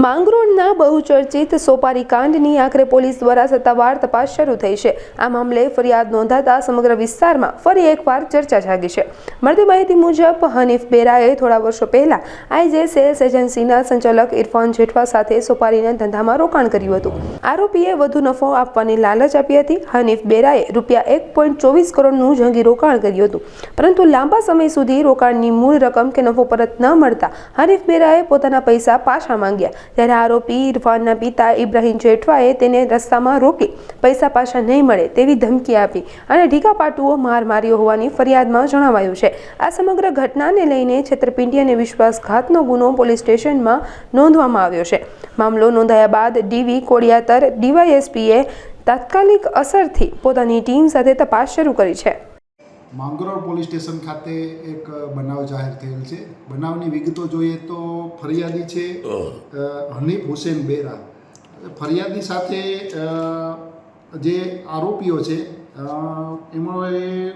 માંગરોળના બહુચર્ચિત સોપારી કાંડની આખરે પોલીસ દ્વારા સત્તાવાર તપાસ શરૂ થઈ છે. આ મામલે ફરિયાદ નોંધાતા સમગ્ર વિસ્તારમાં ફરી એકવાર ચર્ચા જાગી છે. મળતી માહિતી મુજબ, હનીફ બેરાએ થોડા વર્ષો પહેલા આઈજે સેલ્સ એજન્સીના સંચાલક ઇરફાન જેઠવા સાથે સોપારીના ધંધામાં રોકાણ કર્યું હતું. આરોપીએ વધુ નફો આપવાની લાલચ આપી હતી. હનીફ બેરાએ રૂપિયા એક પોઈન્ટ ચોવીસ કરોડનું જંગી રોકાણ કર્યું હતું. પરંતુ લાંબા સમય સુધી રોકાણની મૂળ રકમ કે નફો પરત ન મળતા હનીફ બેરાએ પોતાના પૈસા પાછા માંગ્યા. ત્યારે આરોપી ઇરફાનના પિતા ઇબ્રાહિમ જેઠવાએ તેને રસ્તામાં રોકી પૈસા પાછા નહીં મળે તેવી ધમકી આપી અને ઢીકા પાટુઓ માર માર્યો હોવાની ફરિયાદમાં જણાવાયું છે. આ સમગ્ર ઘટનાને લઈને છેતરપિંડી અને વિશ્વાસઘાતનો ગુનો પોલીસ સ્ટેશનમાં નોંધવામાં આવ્યો છે. મામલો નોંધાયા બાદ ડીવી કોડિયાતર ડીવાયએસપીએ તાત્કાલિક અસરથી પોતાની ટીમ સાથે તપાસ શરૂ કરી છે. માંગરોળ પોલીસ સ્ટેશન ખાતે એક બનાવ જાહેર થયેલ છે. બનાવની વિગતો જોઈએ તો ફરિયાદી છે હનીફ હુસેન બેરા. ફરિયાદી સાથે જે આરોપીઓ છે અ, એમાં એ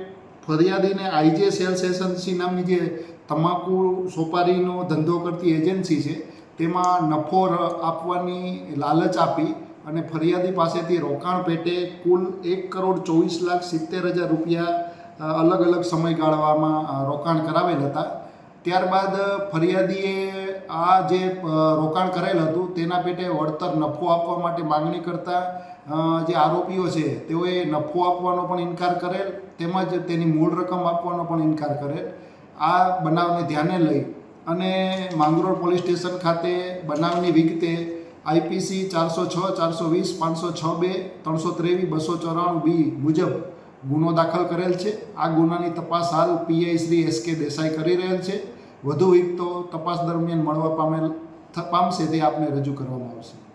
ફરિયાદીને આઈજે સેલ્સ એજન્સી નામની જે તમાકુ સોપારીનો ધંધો કરતી એજન્સી છે તેમાં નફો આપવાની લાલચ આપી અને ફરિયાદી પાસેથી રોકાણ પેટે કુલ એક કરોડ ચોવીસ લાખ સિત્તેર હજાર રૂપિયા અલગ અલગ સમય ગાળવામાં રોકાણ કરાવેલ હતા. ત્યારબાદ ફરિયાદીએ આ જે રોકાણ કરેલ હતું, તેના પેટે વળતર નફો આપવા માટે માગણી કરતા જે આરોપીઓ છે, તેઓએ નફો આપવાનો પણ ઇનકાર કરેલ, તેમજ તેની મૂળ રકમ આપવાનો પણ ઇનકાર કરેલ. આ બનાવને ધ્યાને લઈ અને માંગરોળ પોલીસ સ્ટેશન ખાતે બનાવની વિગતે આઈપીસી ચારસો છ, ચારસો વીસ, પાંચસો છ બે, ત્રણસો ત્રેવીસ, બસો ચોરાણું બી મુજબ ગુનો દાખલ કરેલ છે. આ ગુનાની તપાસ હાલ પીઆઈ શ્રી એસ કે દેસાઈ કરી રહેલ છે. વધુ વિગતો તપાસ દરમિયાન મળવા પામેલ, પામશે તે આપને રજૂ કરવામાં આવશે.